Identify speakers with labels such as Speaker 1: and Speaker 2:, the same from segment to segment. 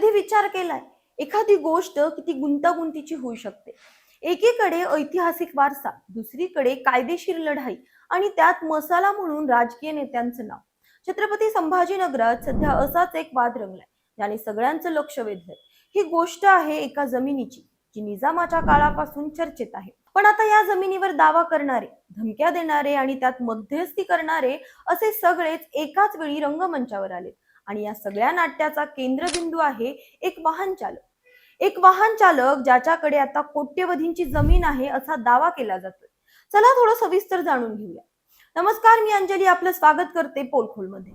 Speaker 1: कधी विचार केलाय? एखादी गोष्ट किती गुंतागुंतीची होऊ शकते. एकीकडे ऐतिहासिक वारसा दुसरीकडे कायदेशीर लढाई आणि त्यात मसाला म्हणून राजकीय नेत्यांचं नाव. छत्रपती संभाजीनगरात सध्या असाच एक वाद रंगलाय ज्याने सगळ्यांचं लक्ष वेधलंय. ही गोष्ट आहे एका जमिनीची जी निजामाच्या काळापासून चर्चेत आहे. पण आता या जमिनीवर दावा करणारे धमक्या देणारे आणि त्यात मध्यस्थी करणारे असे सगळेच एकाच वेळी रंगमंचावर आले आणि या सगळ्या नाट्याचा केंद्रबिंदू आहे एक वाहन चालक. एक वाहन चालक ज्याच्याकडे आता कोट्यवधींची जमीन आहे असा दावा केला जातोय. चला थोडं सविस्तर जाणून घेऊया. नमस्कार मी अंजली आपलं स्वागत करते पोलखोलमध्ये.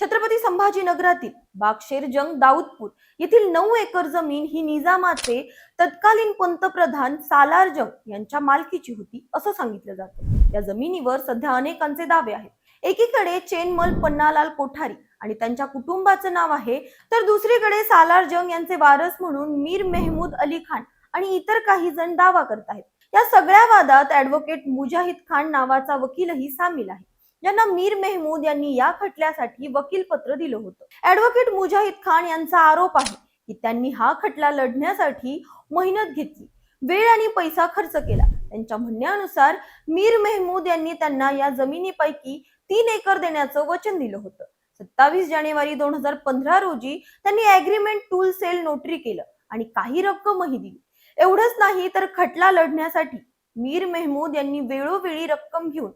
Speaker 1: छत्रपती संभाजीनगरातील बागशेर जंग दाऊदपूर येथील नऊ एकर जमीन ही निजामाचे तत्कालीन पंतप्रधान सालार जंग यांच्या मालकीची होती असं सांगितलं जातं. या जमिनीवर सध्या अनेकांचे दावे आहेत. एकीकडे चेनमल पन्नालाल कोठारी आणि त्यांच्या कुटुंबाचं नाव आहे. तर दुसरीकडे सालार जंग यांचे वारस म्हणून मीर मेहमूद अली खान आणि इतर काही जण दावा करत आहेत. या सगळ्या वादात ऍडव्होकेट मुजाहिद खान नावाचा वकीलही सामील आहे. ज्यांना मीर मेहमूद यांनी या खटल्यासाठी वकील पत्र दिलं होतं. ऍडव्होकेट मुजाहिद खान यांचा आरोप आहे की त्यांनी हा खटला लढण्यासाठी मेहनत घेतली वेळ आणि पैसा खर्च केला. त्यांच्या म्हणण्यानुसार मीर मेहमूद यांनी त्यांना या जमिनीपैकी तीन एकर देण्याचं वचन दिलं होतं. सत्तावीस जानेवारी दोन हजार पंधरा रोजी त्यांनी अग्रीमेंट टूल सेल नोटरी केलं आणि काही रक्कमही दिली. एवढंच नाही तर खटला लढण्यासाठी मीर मेहमूद यांनी वेळोवेळी रक्कम घेऊन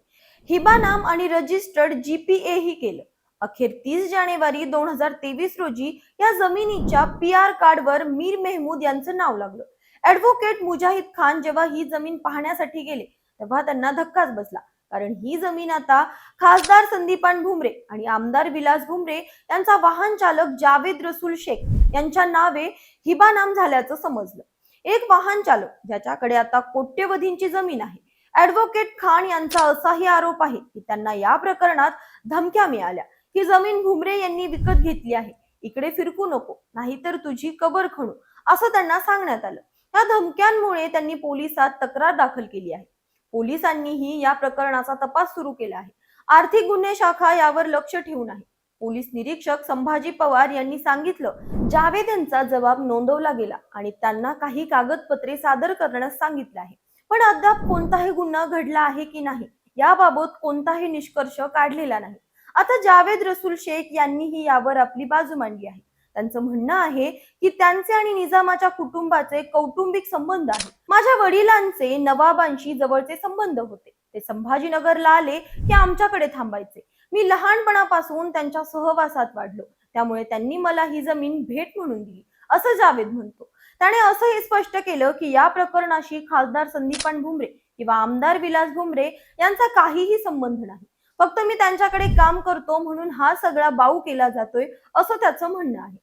Speaker 1: हिबानाम आणि रजिस्टर्ड जीपीए ही केलं. अखेर तीस जानेवारी दोन हजार तेवीस रोजी या जमिनीच्या पी आर कार्डवर मीर मेहमूद यांचं नाव लागलं. ऍडव्होकेट मुजाहिद खान जेव्हा ही जमीन पाहण्यासाठी गेले तेव्हा त्यांना धक्काच बसला. कारण ही जमीन आता खासदार संदीपान भुमरे आणि आमदार विलास भुमरे यांचा वाहन चालक जावेद रसूल शेख यांच्या नावे हिबानाम झाल्याचं समजलं. एक वाहन चालक ज्याच्याकडे आता कोट्यवधींची जमीन आहे. ऍडव्होकेट खान यांचा असाही आरोप आहे की त्यांना या प्रकरणात धमक्या मिळाल्या. ही जमीन भुमरे यांनी विकत घेतली आहे. इकडे फिरकू नको नाहीतर तुझी कबर खणू असं त्यांना सांगण्यात आलं. या धमक्यांमुळे त्यांनी पोलिसात तक्रार दाखल केली आहे. पोलिसांनीही या प्रकरणाचा तपास सुरू केला आहे. आर्थिक गुन्हे शाखा यावर लक्ष ठेवून आहे. पोलीस निरीक्षक संभाजी पवार यांनी सांगितलं जावेद यांचा जबाब नोंदवला गेला आणि त्यांना काही कागदपत्रे सादर करण्यास सांगितले आहे. पण अद्याप कोणताही गुन्हा घडला आहे की नाही याबाबत कोणताही निष्कर्ष काढलेला नाही. आता जावेद रसूल शेख यांनीही यावर आपली बाजू मांडली आहे. त्यांचं म्हणणं आहे की त्यांचे आणि निजामाच्या कुटुंबाचे कौटुंबिक संबंध आहेत. माझ्या वडिलांचे नवाबांशी जवळचे संबंध होते. ते संभाजीनगरला आले की आमच्याकडे थांबायचे. मी लहानपणापासून त्यांच्या सहवासात वाढलो. त्यामुळे त्यांनी मला ही जमीन भेट म्हणून दिली. असं जावेद म्हणतो. त्याने असं हे स्पष्ट केलं की या प्रकरणाशी खासदार संदीपान भुमरे किंवा आमदार विलास भुमरे यांचा काहीही संबंध नाही. फक्त मी त्यांच्याकडे काम करतो म्हणून हा सगळा बाऊ केला जातोय असं त्याचं म्हणणं आहे.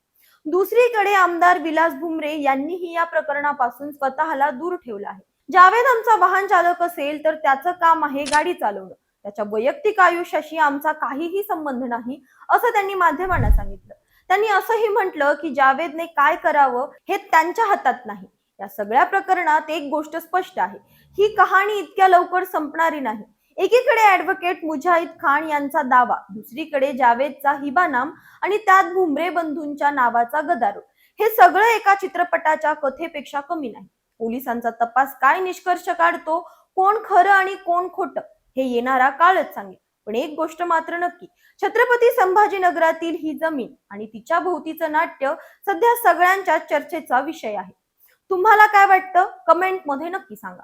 Speaker 1: दुसरीकडे आमदार विलास भुमरे यांनीही या प्रकरणापासून स्वतःला दूर ठेवलं आहे. जावेद आमचा वाहन चालक असेल तर त्याचं काम आहे गाडी चालवणं. त्याच्या वैयक्तिक आयुष्याशी आमचा काहीही संबंध नाही असं त्यांनी माध्यमांना सांगितलं. त्यांनी असंही म्हटलं की जावेदने काय करावं हे त्यांच्या हातात नाही. या सगळ्या प्रकरणात एक गोष्ट स्पष्ट आहे. ही कहाणी इतक्या लवकर संपणारी नाही. एकीकडे ऍडव्होकेट मुजाहिद खान यांचा दावा दुसरीकडे जावेदचा हिबानाम आणि त्यात भुमरे बंधूंच्या नावाचा गदारोळ. हे सगळं एका चित्रपटाच्या कथेपेक्षा कमी नाही. पोलिसांचा तपास काय निष्कर्ष काढतो कोण खरं आणि कोण खोटं हे येणारा काळच सांगेल. पण एक गोष्ट मात्र नक्की छत्रपती संभाजीनगरातील ही जमीन आणि तिच्या भोवतीचं नाट्य सध्या सगळ्यांच्या चर्चेचा विषय आहे. तुम्हाला काय वाटतं? कमेंटमध्ये नक्की सांगा.